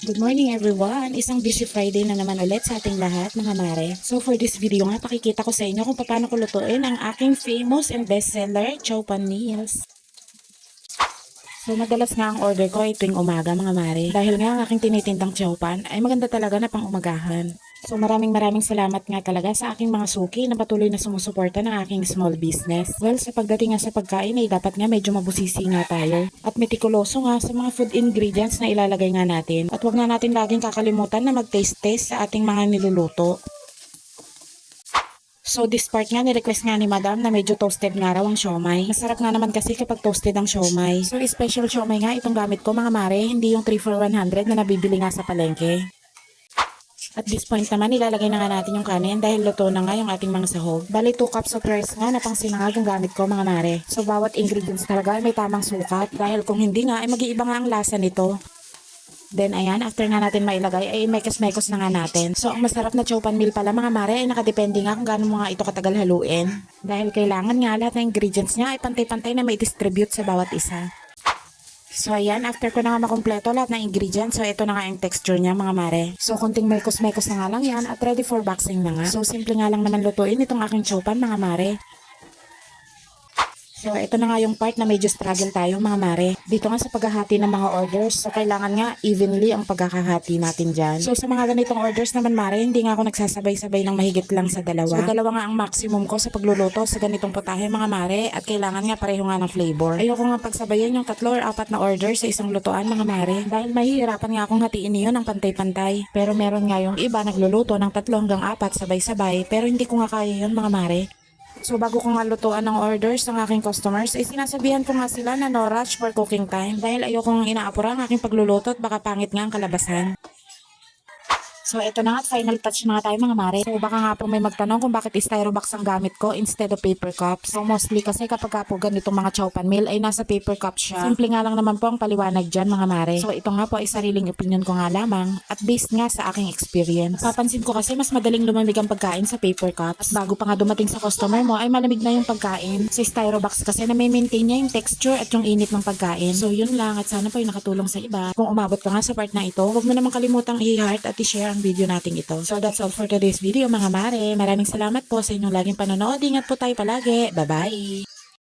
Good morning everyone! Isang busy Friday na naman ulit sa ating lahat mga mare. So for this video nga, pakikita ko sa inyo kung paano ko lutuin ang aking famous and bestseller chow pan meals. So madalas nga ang order ko ay tuwing umaga mga mare. Dahil nga ang aking tinitindang chow pan ay maganda talaga na pang umagahan. So maraming maraming salamat nga talaga sa aking mga suki na patuloy na sumusuporta ng aking small business. Well, sa pagdating nga sa pagkain ay dapat nga medyo mabusisi nga tayo. At metikuloso nga sa mga food ingredients na ilalagay nga natin. At wag na natin laging kakalimutan na mag-taste test sa ating mga niluluto. So this part nga, ni-request nga ni madam na medyo toasted nga raw ang siomay. Masarap nga naman kasi kapag toasted ang siomay. So special siomay nga itong gamit ko mga mare, hindi yung 3 for 100 na nabibili nga sa palengke. At this point naman, ilalagay na nga natin yung kanin dahil luto na nga yung ating mga sahog. Bali, 2 cups of rice nga na pang sinangag yung gamit ko mga mare. So bawat ingredients talaga ay may tamang sukat dahil kung hindi nga ay mag-iiba nga ang lasa nito. Then ayan, after nga natin mailagay ay mekos-mekos na nga natin. So ang masarap na chow pan meal pala mga mare ay nakadepende nga kung gaano mga ito katagal haluin. Dahil kailangan nga lahat ng ingredients niya ay pantay-pantay na may distribute sa bawat isa. So ayan, after ko na nga makompleto lahat ng ingredients, so ito na nga yung texture niya mga mare. So konting mekos-mekos na nga lang yan at ready for boxing na nga. So simple nga lang naman lutuin itong aking chow pan mga mare. So, ito na nga yung part na medyo struggle tayo mga mare. Dito nga sa paghahati ng mga orders, so kailangan nga evenly ang pagkakahati natin dyan. So, sa mga ganitong orders naman mare, hindi nga ako nagsasabay-sabay ng mahigit lang sa dalawa. So, dalawa nga ang maximum ko sa pagluluto sa ganitong putahe mga mare at kailangan nga pareho nga ng flavor. Ayoko nga pagsabayan yung tatlo or apat na orders sa isang lutuan mga mare dahil mahihirapan nga akong hatiin yun ng pantay-pantay. Pero meron nga yung iba nagluluto ng tatlo hanggang apat sabay-sabay pero hindi ko nga kaya yun mga mare. So bago ko nga lutuan ng orders ng aking customers, ay sinasabihan ko nga sila na no rush for cooking time dahil ayoko nga inaapura ang aking pagluluto at baka pangit nga ang kalabasan. So ito na nga, final touch na nga tayo mga mare. So baka nga po may magtanong kung bakit styrobox ang gamit ko instead of paper cups. So mostly kasi kapag ka po ganitong mga chow pan meal ay nasa paper cup siya. Simple nga lang naman po ang paliwanag dyan mga mare. So ito nga po ay sariling opinion ko nga lamang at based nga sa aking experience. Papansin ko kasi mas madaling lumamig ang pagkain sa paper cups. Bago pa nga dumating sa customer mo ay malamig na yung pagkain. Sa styrobox kasi na may maintain niya yung texture at yung init ng pagkain. So yun lang at sana po ay nakatulong sa iba. Kung umabot ka nga sa part na ito, huwag mo naman kalimutang i-heart at i-share ang video natin ito. So that's all for today's video mga mare. Maraming salamat po sa inyong laging panonood. Ingat po tayo palagi. Bye-bye!